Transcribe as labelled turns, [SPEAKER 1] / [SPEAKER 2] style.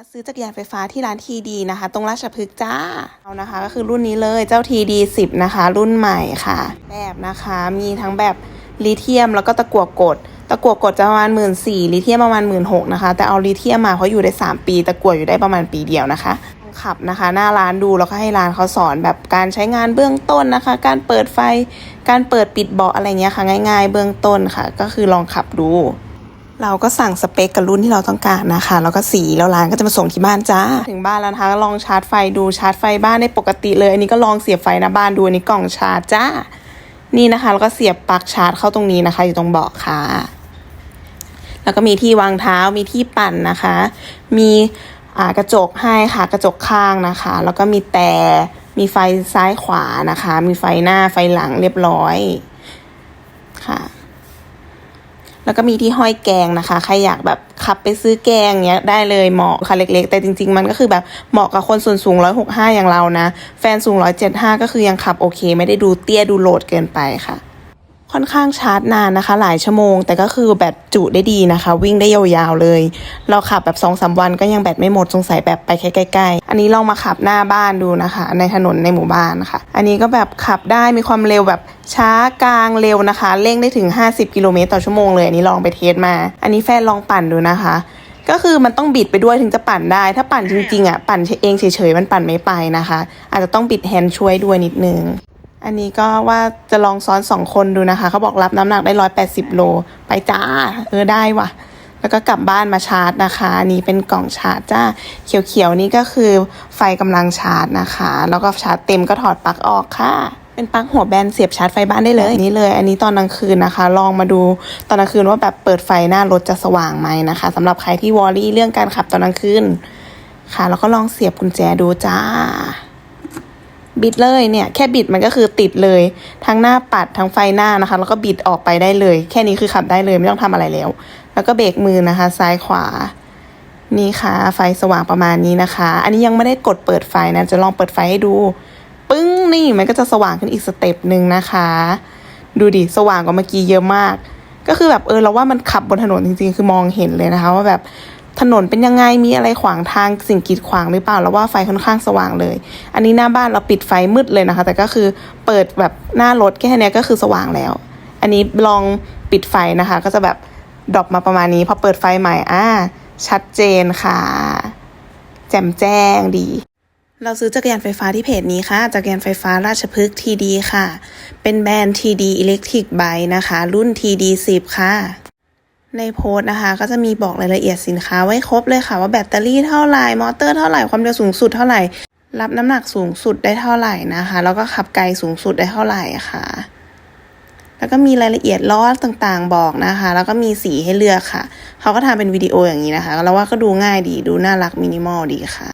[SPEAKER 1] มาซื้อจักรยานไฟฟ้าที่ร้านทีดีนะคะ ตรงราชพฤกษ์จ้าเอานะคะ ก็คือรุ่นนี้เลยเจ้าทีดีสิบนะคะ รุ่นใหม่ค่ะ แบบนะคะมีทั้งแบบลิเธียมแล้วก็ตะกั่วกด ตะกั่วกดจะประมาณหมื่นสี่ลิเธียมประมาณหมื่นหกนะคะ แต่เอาลิเธียมมาเพราะอยู่ได้ 3 ปี ตะกั่วอยู่ได้ประมาณปีเดียวนะคะขับนะคะ หน้าร้านดูแล้วก็ให้ร้านเขาสอนแบบการใช้งานเบื้องต้นนะคะ การเปิดไฟการเปิดปิดเบาะอะไรเงี้ยค่ะ ง่าย ๆ เบื้องต้นค่ะ ก็คือลองขับดู เราก็สั่งสเปคกับรุ่นที่เราต้องการนะคะ แล้วก็สีแล้วร้านก็จะมาส่งที่บ้านจ้า ถึงบ้านแล้วนะคะลองชาร์จไฟดูชาร์จไฟบ้านได้ปกติเลย อันนี้ก็ลองเสียบไฟน้าบ้านดูอันนี้กล่องชาร์จจ้า นี่นะคะ แล้วก็เสียบปลั๊กชาร์จเข้าตรงนี้นะคะ อยู่ตรงเบาะค่ะ แล้วก็มีที่วางเท้ามีที่ปั่นนะคะ มีกระจกให้ค่ะกระจกข้างนะคะ แล้วก็มีแต่มีไฟซ้ายขวานะคะ มีไฟหน้าไฟหลังเรียบร้อย แล้วก็มีที่ห้อยแกงนะคะ ใครอยากแบบขับไปซื้อแกงเนี้ยได้เลยเหมาะค่ะเล็ก ๆ แต่จริง ๆ มันก็คือแบบเหมาะกับคนส่วนสูง 165 อย่างเรานะ แฟนสูง 175 ก็คือยังขับโอเค ไม่ได้ดูเตี้ยดูโหลดเกินไปค่ะ ค่อนข้างชาร์จนานนะคะ หลายชั่วโมง แต่ก็คือแบตจุได้ดีนะคะ วิ่งได้ยาวๆเลย เราขับแบบสองสาวันก็ยังแบตไม่หมดสงสัยแบบไปใกล้ๆอันนี้ลองมาขับหน้าบ้านดูนะคะ ในถนนในหมู่บ้านค่ะอันนี้ก็แบบขับได้มีความเร็วแบบช้ากลางเร็วนะคะ เร่งได้ถึง 50 กิโลเมตรต่อชั่วโมงเลยอันนี้ลองไปเทสมา อันนี้แฟนลองปั่นดูนะคะ ก็คือมันต้องบิดไปด้วยถึงจะปั่นได้ ถ้าปั่นจริงๆอะปั่นเองเฉยๆมันปั่นไม่ไปนะคะ อาจจะต้องบิดแฮนด์ช่วยด้วยนิดนึง อันนี้ก็ว่าจะลองซ้อนสองคนดูนะคะ เขาบอกรับน้ำหนักได้ร้อยแปดสิบโล ไปจ้า เออได้ว่ะ แล้วก็กลับบ้านมาชาร์จนะคะนนี้เป็นกล่องชาร์จจ้า เขียวๆนี่ก็คือไฟกำลังชาร์จนะคะ แล้วก็ชาร์จเต็มก็ถอดปลั๊กออกค่ะเป็นปลั๊กหัวแบนเสียบชาร์จไฟบ้านได้เลยนี่เลย อันนี้ตอนกลางคืนนะคะ ลองมาดูตอนกลางคืนว่าแบบเปิดไฟหน้ารถจะสว่างไหมนะคะสำหรับใครที่วอรี่เรื่องการขับตอนกลางคืนค่ะ แล้วก็ลองเสียบกุญแจดูจ้า บิดเลยเนี่ยแค่บิดมันก็คือติดเลย ทั้งหน้าปัดทั้งไฟหน้านะคะ แล้วก็บิดออกไปได้เลย แค่นี้คือขับได้เลยไม่ต้องทำอะไรแล้ว แล้วก็เบรกมือนะคะ ซ้ายขวา นี่ค่ะ ไฟสว่างประมาณนี้นะคะ อันนี้ยังไม่ได้กดเปิดไฟนะ จะลองเปิดไฟให้ดู ปึ้งนี่มันก็จะสว่างขึ้นอีกสเต็ปหนึ่งนะคะ ดูดิสว่างกว่าเมื่อกี้เยอะมาก ก็คือแบบเออเราว่ามันขับบนถนนจริง ๆ คือมองเห็นเลยนะคะ ว่าแบบ ถนนเป็นยังไงมีอะไรขวางทางสิ่งกีดขวางหรือเปล่าแล้วว่าไฟค่อนข้างสว่างเลย อันนี้หน้าบ้านเราปิดไฟมืดเลยนะคะ แต่ก็คือเปิดแบบหน้ารถแค่นี้ก็คือสว่างแล้ว อันนี้ลองปิดไฟนะคะ ก็จะแบบดรอปมาประมาณนี้พอเปิดไฟใหม่อ่าชัดเจนค่ะ แจ่มแจ้งดีเราซื้อจักรยานไฟฟ้าที่เพจนี้ค่ะ จักรยานไฟฟ้าราชพฤกษ์ทีดีค่ะ เป็นแบรนด์ TD Electric Bike นะคะ รุ่น TD 10ค่ะ ในโพสต์นะคะ ก็จะมีบอกรายละเอียดสินค้าไว้ครบเลยค่ะ ว่าแบตเตอรี่เท่าไหร่มอเตอร์เท่าไหร่ความเร็วสูงสุดเท่าไหร่ รับน้ำหนักสูงสุดได้เท่าไหร่นะคะ แล้วก็ขับไกลสูงสุดได้เท่าไหร่ค่ะ แล้วก็มีรายละเอียดล้อต่างๆบอกนะคะ แล้วก็มีสีให้เลือกค่ะ เขาก็ทำเป็นวิดีโออย่างนี้นะคะ แล้วว่าก็ดูง่ายดีดูน่ารักมินิมอลดีค่ะ